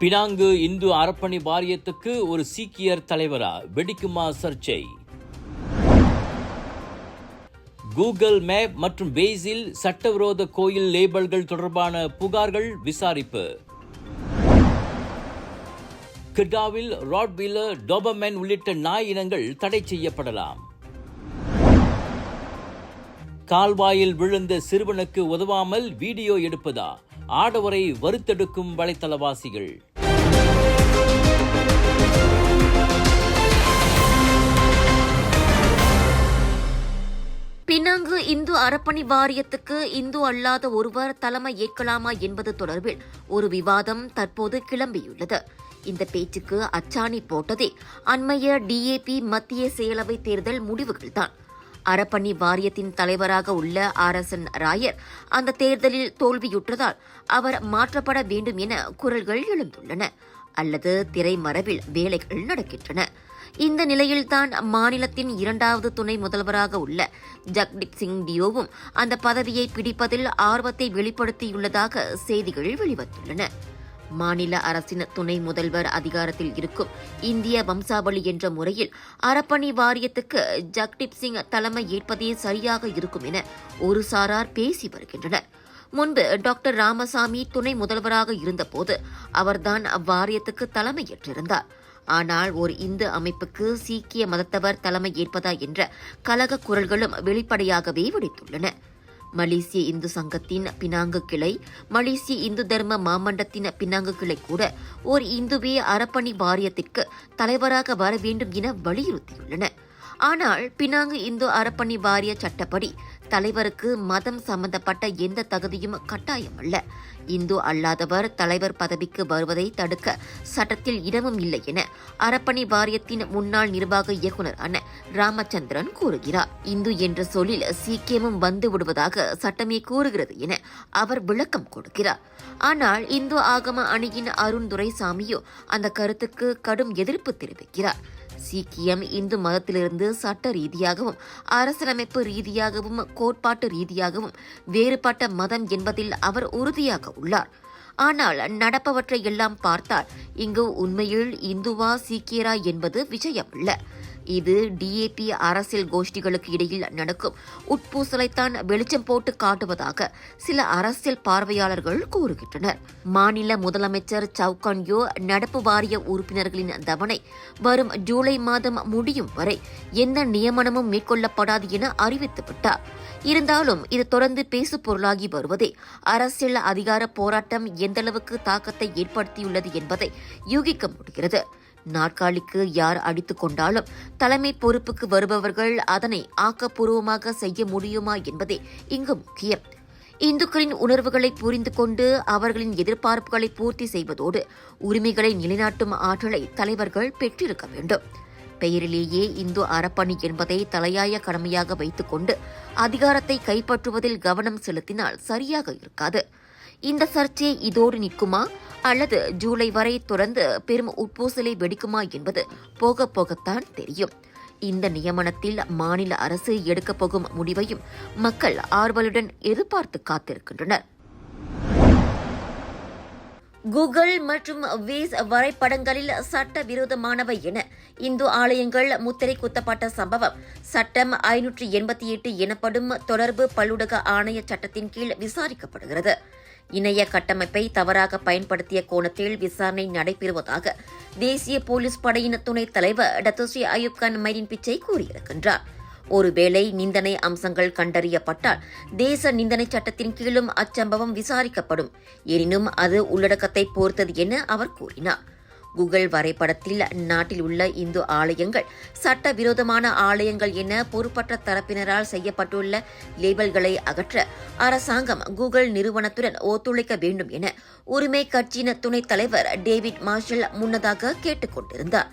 Penang இந்து அறப்பணி வாரியத்துக்கு ஒரு சீக்கியர் தலைவரா வெடிக்குமா சர்ச்சை? கூகுள் மேப் மற்றும் பேஸில் சட்டவிரோத கோயில் லேபல்கள் தொடர்பான புகார்கள் விசாரிப்பு. கிட்டாவில் ராட்வீலர் டோபமேன் உள்ளிட்ட நாய் இனங்கள் தடை செய்யப்படலாம். கால்வாயில் விழுந்த சிறுவனுக்கு உதவாமல் வீடியோ எடுப்பதா? ஆடவரை வறுத்தெடுக்கும் வலைத்தளவாசிகள். பினாங்கு இந்து அறப்பணி வாரியத்துக்கு இந்து அல்லாத ஒருவர் தலைமை ஏற்கலாமா என்பது தொடர்பில் ஒரு விவாதம் தற்போது கிளம்பியுள்ளது. இந்த பேச்சுக்கு அச்சாணி போட்டதே அண்மைய டிஏபி மத்திய செயலவை தேர்தல் முடிவுகள்தான். அறப்பணி வாரியத்தின் தலைவராக உள்ள ஆர் எஸ் என் ராயர் அந்த தேர்தலில் தோல்வியுற்றதால் அவர் மாற்றப்பட வேண்டும் என குரல்கள் எழுந்துள்ளன அல்லது திரைமறைவில் வேலைகள் நடக்கின்றன. இந்த நிலையில்தான் மாநிலத்தின் இரண்டாவது துணை முதல்வராக உள்ள ஜக்தீப் சிங் டியோவும் அந்த பதவியை பிடிப்பதில் ஆர்வத்தை வெளிப்படுத்தியுள்ளதாக செய்திகள் வெளிவந்துள்ளன. மாநில அரசின் துணை முதல்வர் அதிகாரத்தில் இருக்கும் இந்திய வம்சாவளி என்ற முறையில் அறப்பணி வாரியத்துக்கு ஜக்தீப் சிங் தலைமை ஏற்பதே சரியாக இருக்கும் என ஒரு சாரார் பேசி வருகின்றனர். முன்பு டாக்டர் ராமசாமி துணை முதல்வராக இருந்தபோது அவர்தான் அவ்வாரியத்துக்கு தலைமையேற்றிருந்தார். ஆனால் ஒரு இந்து அமைப்புக்கு சீக்கிய மதத்தவர் தலைமை ஏற்பதா என்ற கலக குரல்களும் வெளிப்படையாகவே வெடித்துள்ளன. மலேசிய இந்து சங்கத்தின் பினாங்கு கிளை மலேசிய இந்து தர்ம மாமண்டத்தின் பினாங்கு கிளை கூட ஓர் இந்துவே அறப்பணி வாரியத்திற்கு தலைவராக வர வேண்டும் என வலியுறுத்தியுள்ளன. ஆனால் பினாங்கு இந்து அறப்பணி வாரிய சட்டப்படி தலைவருக்கு மதம் சம்பந்தப்பட்ட எந்த தகுதியும் கட்டாயமல்ல. இந்து அல்லாதவர் தலைவர் பதவிக்கு வருவதை தடுக்க சட்டத்தில் இடமும் இல்லை என அறப்பணி வாரியத்தின் முன்னாள் நிர்வாக இயக்குநரான ராமச்சந்திரன் கூறுகிறார். இந்து என்ற சொல்லில் சீக்கியமும் வந்து விடுவதாக சட்டமே கூறுகிறது என அவர் விளக்கம் கொடுக்கிறார். ஆனால் இந்து ஆகம அணியின் அருண் துரைசாமியோ அந்த கருத்துக்கு கடும் எதிர்ப்பு தெரிவிக்கிறார். சீக்கியம் இந்து மதத்திலிருந்து சட்ட ரீதியாகவும் அரசியலமைப்பு ரீதியாகவும் கோட்பாட்டு ரீதியாகவும் வேறுபட்ட மதம் என்பதில் அவர் உறுதியாக உள்ளார். ஆனால் நடப்பவற்றை எல்லாம் பார்த்தால் இங்கு உண்மையில் இந்துவா சீக்கியரா என்பது விஷயமல்ல இது டிஏபி அரசியல் கோஷ்டிகளுக்கு இடையில் நடக்கும். உட்பூசலைத்தான் வெளிச்சம் போட்டு காட்டுவதாக சில அரசியல் பார்வையாளர்கள் கூறுகின்றனர். மாநில முதலமைச்சர் சவுகான்யோ நடப்பு வாரிய உறுப்பினர்களின் தவணை வரும் ஜூலை மாதம் முடியும் வரை எந்த நியமனமும் மேற்கொள்ளப்படாது என அறிவித்துவிட்டார். இருந்தாலும் இது தொடர்ந்து பேசு பொருளாகி வருவதே அரசியல் அதிகார போராட்டம் எந்தளவுக்கு தாக்கத்தை ஏற்படுத்தியுள்ளது என்பதை யூகிக்க முடிகிறது. நாற்காலிக்கு யார் அடித்துக் கொண்டாலும் தலைமை பொறுப்புக்கு வருபவர்கள் அதனை ஆக்கப்பூர்வமாக செய்ய முடியுமா என்பதே இங்கு முக்கியம். இந்துக்களின் உணர்வுகளை புரிந்து கொண்டு அவர்களின் எதிர்பார்ப்புகளை பூர்த்தி செய்வதோடு உரிமைகளை நிலைநாட்டும் ஆற்றலை தலைவர்கள் பெற்றிருக்க வேண்டும். பெயரிலேயே இந்து அறப்பணி என்பதை தலையாய கடமையாக வைத்துக்கொண்டு அதிகாரத்தை கைப்பற்றுவதில் கவனம் செலுத்தினால் சரியாக இருக்காது. இந்த சர்ச்சை இதோடு நிற்குமா? அல்லது ஜூலை வரை தொடர்ந்து பெரும் உட்பூசலை வெடிக்குமா என்பது போக போகத்தான் தெரியும். இந்த நியமனத்தில் மாநில அரசு எடுக்கப் போகும் முடிவையும் மக்கள் ஆர்வலுடன் எதிர்பார்த்து காத்திருக்கின்றனர். கூகுள் மற்றும் வேஸ் வரைபடங்களில் சட்ட விரோதமானவை என இந்து ஆலயங்கள் முத்திரை குத்தப்பட்ட சம்பவம் சட்டம் ஐநூற்றி எண்பத்தி எட்டு எனப்படும் தொடர்பு பல்லுடக ஆணைய சட்டத்தின் கீழ் விசாரிக்கப்படுகிறது. இணைய கட்டமைப்பை தவறாக பயன்படுத்திய கோணத்தில் விசாரணை நடைபெறுவதாக தேசிய போலீஸ் படையின் துணைத் தலைவர் டத்தோஸ்ரீ அயூப் கான் பிச்சை கூறியிருக்கின்றார். ஒருவேளை நிந்தனை அம்சங்கள் கண்டறியப்பட்டால் தேச நிந்தனை சட்டத்தின் கீழும் அச்சம்பவம் விசாரிக்கப்படும். எனினும் அது உள்ளடக்கத்தை பொறுத்தது என அவர் கூறினார். கூகுள் வரைபடத்தில் நாட்டில் உள்ள இந்து ஆலயங்கள் சட்டவிரோதமான ஆலயங்கள் என பொறுப்பற்ற தரப்பினரால் செய்யப்பட்டுள்ள லேபல்களை அகற்ற அரசாங்கம் கூகுள் நிறுவனத்துடன் ஒத்துழைக்க வேண்டும் என உரிமை கட்சியின் துணைத் தலைவர் டேவிட் மார்ஷல் முன்னதாக கேட்டுக் கொண்டிருந்தார்.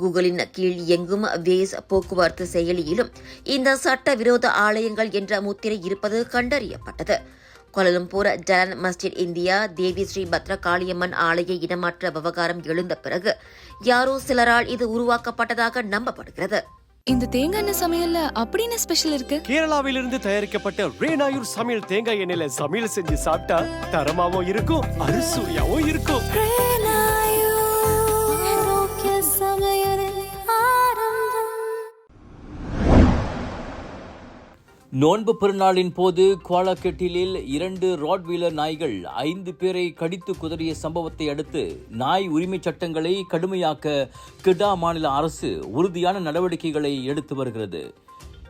கூகுளின் கீழ் எங்கும் வேஸ் போக்குவரத்து செயலியிலும் இந்த சட்டவிரோத ஆலயங்கள் என்ற முத்திரை இருப்பது கண்டறியப்பட்டது. Kuala Lumpur Jalan Masjid India Devi Sri Bhadra Kaliamman ஆலய இடமாற்ற விவகாரம் எழுந்த பிறகு யாரோ சிலரால் இது உருவாக்கப்பட்டதாக நம்பப்படுகிறது. இந்த தேங்காய் எண்ணெய் சமையல்ல அப்படின்னு ஸ்பெஷல் இருக்கு? கேரளாவிலிருந்து தயாரிக்கப்பட்ட ரேனாயூர் சமையல் தேங்காய் எண்ணெயில சமையல் செஞ்சு சாப்பிட்டா தரமாவும் இருக்கும் அறுசுவையாவும் இருக்கும். நோன்பு பெருநாளின் போது குவாலக்கெட்டிலில் இரண்டு ராட்வீலர் நாய்கள் ஐந்து பேரை கடித்து குதறிய சம்பவத்தை அடுத்து நாய் உரிமைச் சட்டங்களை கடுமையாக்க கிடா மாநில அரசு உறுதியான நடவடிக்கைகளை எடுத்து வருகிறது.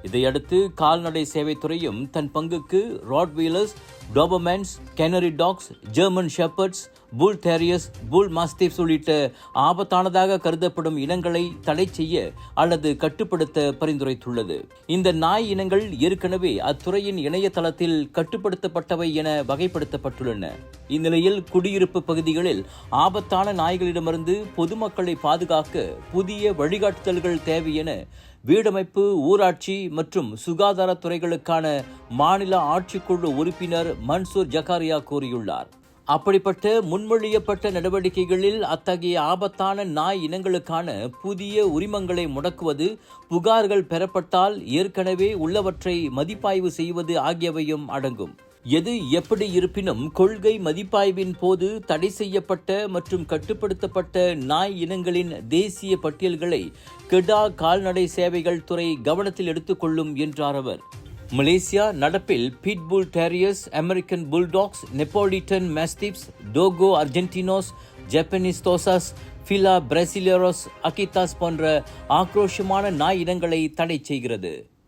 இதையடுத்து கால்நடை சேவைத்துறையும் தன் பங்குக்கு Rottweilers Dobermans canary dogs German shepherds bull terriers bull mastiffs உள்ளிட்ட ஆபத்தானதாக கருதப்படும் இனங்களை தடை செய்ய அல்லது கட்டுப்படுத்த பரிந்துரைத்துள்ளது. இந்த நாய் இனங்கள் ஏற்கனவே அத்துறையின் இணையதளத்தில் கட்டுப்படுத்தப்பட்டவை என வகைப்படுத்தப்பட்டுள்ளன. இந்நிலையில் குடியிருப்பு பகுதிகளில் ஆபத்தான நாய்களிடமிருந்து பொதுமக்களை பாதுகாக்க புதிய வழிகாட்டுதல்கள் தேவை என வீடமைப்பு ஊராட்சி மற்றும் சுகாதாரத்துறைகளுக்கான மாநில ஆட்சிக்குழு உறுப்பினர் மன்சூர் ஜகாரியா கூறியுள்ளார். அப்படிப்பட்ட முன்மொழியப்பட்ட நடவடிக்கைகளில் அத்தகைய ஆபத்தான நாய் இனங்களுக்கான புதிய உரிமங்களை முடக்குவது புகார்கள் பெறப்பட்டால் ஏற்கனவே உள்ளவற்றை மதிப்பாய்வு செய்வது ஆகியவையும் அடங்கும். எது எப்படி இருப்பினும் கொள்கை மதிப்பாய்வின் போது தடை செய்யப்பட்ட மற்றும் கட்டுப்படுத்தப்பட்ட நாய் இனங்களின் தேசிய பட்டியல்களை கெடா கால்நடை சேவைகள் துறை கவனத்தில் எடுத்துக்கொள்ளும் என்றார் அவர். மலேசியா நடப்பில் pit bull terriers American bulldogs Neapolitan mastiffs Dogo Argentinos Japanese Tosas Fila Brasileiros Akitas போன்ற ஆக்ரோஷமான நாய் இனங்களை தடை செய்கிறது.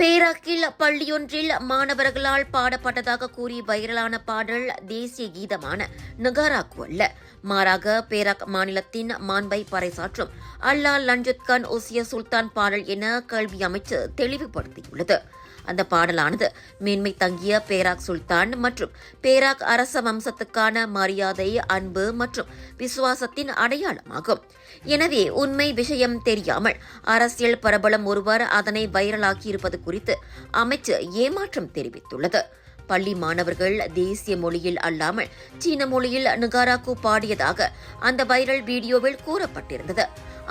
பேராக்கில் பள்ளியொன்றில் மாணவர்களால் பாடப்பட்டதாக கூறி வைரலான பாடல் தேசிய கீதமான நகாராக்கு அல்ல. மாறாக பேராக் மாநிலத்தின் மாண்பை பறைசாற்றும் அல்லா லஞ்சுத் கான் ஒசிய சுல்தான் பாடல் என கல்வி அமைச்சு தெளிவுபடுத்தியுள்ளது. அந்த பாடலானது. மேன்மை தங்கிய பேராக் சுல்தான் மற்றும் பேராக் அரச வம்சத்துக்கான மரியாதை அன்பு மற்றும் விசுவாசத்தின் அடையாளமாகும். எனவே உண்மை விஷயம் தெரியாமல் அரசியல் பிரபலம் ஒருவர் அதனை வைரலாக்கியிருப்பது குறித்து அமைச்சு ஏமாற்றம் தெரிவித்துள்ளது. பள்ளி மாணவர்கள் தேசிய மொழியில் அல்லாமல் சீன மொழியில் நுகாராக்கு பாடியதாக அந்த வைரல் வீடியோவில் கூறப்பட்டிருந்தது.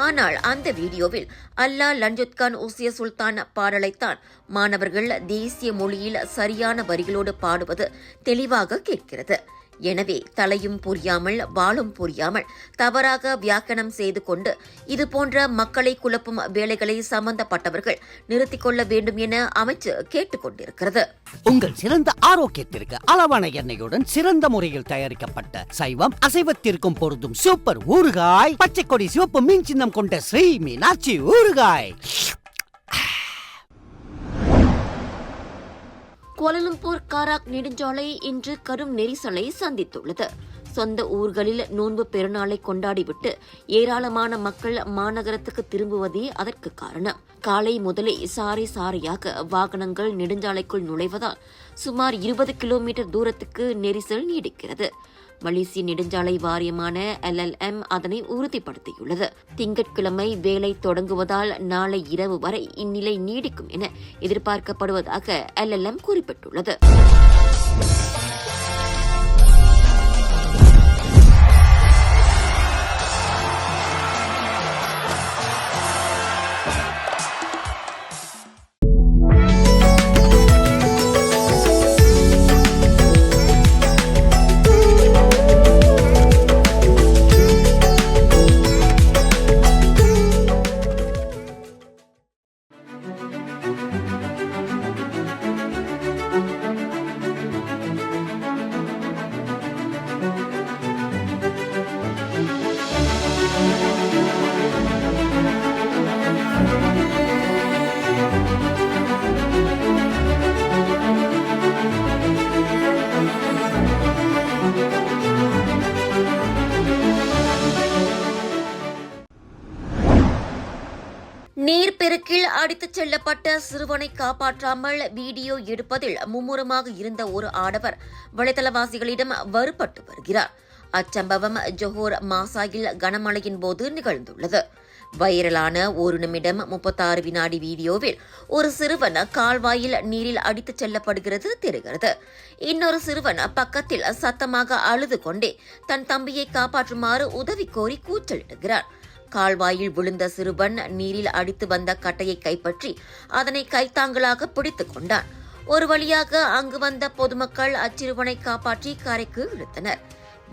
ஆனால் அந்த வீடியோவில் அல்லா லஞ்சுத்கான் உசிய சுல்தான் பாடலைத்தான் மாணவர்கள் தேசிய மொழியில் சரியான வரிகளோடு பாடுவது தெளிவாக கேட்கிறது. எனவே தலையும் புரியாமல் வாளும் புரியாமல் தவறாக வியாக்கணம் செய்து கொண்டு இதுபோன்ற மக்களை குழப்பும் வேலைகளை சம்பந்தப்பட்டவர்கள் நிறுத்திக் கொள்ள வேண்டும் என அமைச்சு கேட்டுக் கொண்டிருக்கிறது. உங்கள் சிறந்த ஆரோக்கியத்திற்கு அளவான எண்ணெயுடன் சிறந்த முறையில் தயாரிக்கப்பட்ட சைவம் அசைவத்திற்கும் பொருந்தும் சூப்பர் ஊறுகாய் பச்சை கொடி சிவப்பு மீன் சின்னம் கொண்ட ஸ்ரீ மீனாட்சி ஊறுகாய். கோலலம்பூர் காராக் நெடுஞ்சாலை இன்று கடும் நெரிசலை சந்தித்துள்ளது. சொந்த ஊர்களில் நோன்பு பெருநாளை கொண்டாடிவிட்டு ஏராளமான மக்கள் மாநகரத்துக்கு திரும்புவதே அதற்கு காரணம். காலை முதலே சாரி சாரியாக வாகனங்கள் நெடுஞ்சாலைக்குள் நுழைவதால் சுமார் இருபது கிலோமீட்டர் தூரத்துக்கு நெரிசல் நீடிக்கிறது. மலேசிய நெடுஞ்சாலை வாரியமான எல்எல்எம் அதனை உறுதிப்படுத்தியுள்ளது. திங்கட்கிழமை வேலை தொடங்குவதால் நாளை இரவு வரை இந்நிலை நீடிக்கும் என எதிர்பார்க்கப்படுவதாக எல்எல்எம் குறிப்பிட்டுள்ளது. நீர்ப்பெருக்கில் செல்லப்பட்ட சிறுவனை காப்பாற்றாமல் வீடியோ எடுப்பதில் மும்முரமாக இருந்த ஒரு ஆடவர் வலைதளவாசிகளிடம் வருபட்டு வருகிறார். அச்சம்பவம் ஜொஹோர் மாசாயில் கனமழையின் போது நிகழ்ந்துள்ளது. வைரலான ஒரு நிமிடம் முப்பத்தாறு வினாடி வீடியோவில் ஒரு சிறுவன் கால்வாயில் நீரில் அடித்துச் செல்லப்படுகிறது தெரிகிறது. இன்னொரு சிறுவன் பக்கத்தில் சத்தமாக அழுது கொண்டே தன் தம்பியை காப்பாற்றுமாறு உதவி கோரி கூச்சலிடுகிறான் கால்வாயில் விழுந்த சிறுவன் நீரில் அடித்து வந்த கட்டையை கைப்பற்றி அதனை கைத்தாங்களாக பிடித்துக் கொண்டான். ஒரு வழியாக அங்கு வந்த பொதுமக்கள் அச்சிறுவனை காப்பாற்றி கரைக்கு இழுத்தனர்.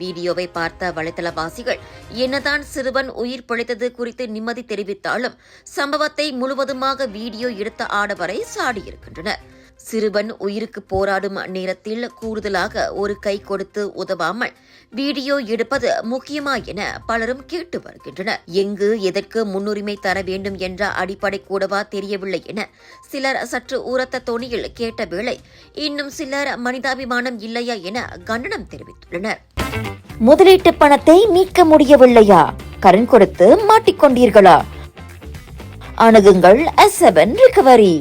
வீடியோவை பார்த்த வலைத்தளவாசிகள் என்னதான் சிறுவன் உயிர் பிழைத்தது குறித்து நிம்மதி தெரிவித்தாலும் சம்பவத்தை முழுவதுமாக வீடியோ எடுத்த ஆடவரை சாடியிருக்கின்றனர். சிறுவன் உயிருக்கு போராடும் நேரத்தில் கூடுதலாக ஒரு கை கொடுத்து உதவாமல் வீடியோ எடுப்பது முக்கியமா என பலரும் கேட்டு வருகின்றனர். எங்கு எதற்கு முன்னுரிமை தர வேண்டும் என்ற அடிப்படை கூடவா தெரியவில்லை என சிலர் சற்று ஊரத்த தொனியில் கேட்ட வேளை இன்னும் சிலர் மனிதாபிமானம் இல்லையா என கண்டனம் தெரிவித்துள்ளனர். முதலீட்டு பணத்தை மீட்க முடியவில்லையா? கடன் கொடுத்து மாட்டிக்கொண்டீர்களா? அணுகுங்கள் எஸ் செவன் ரிகவரி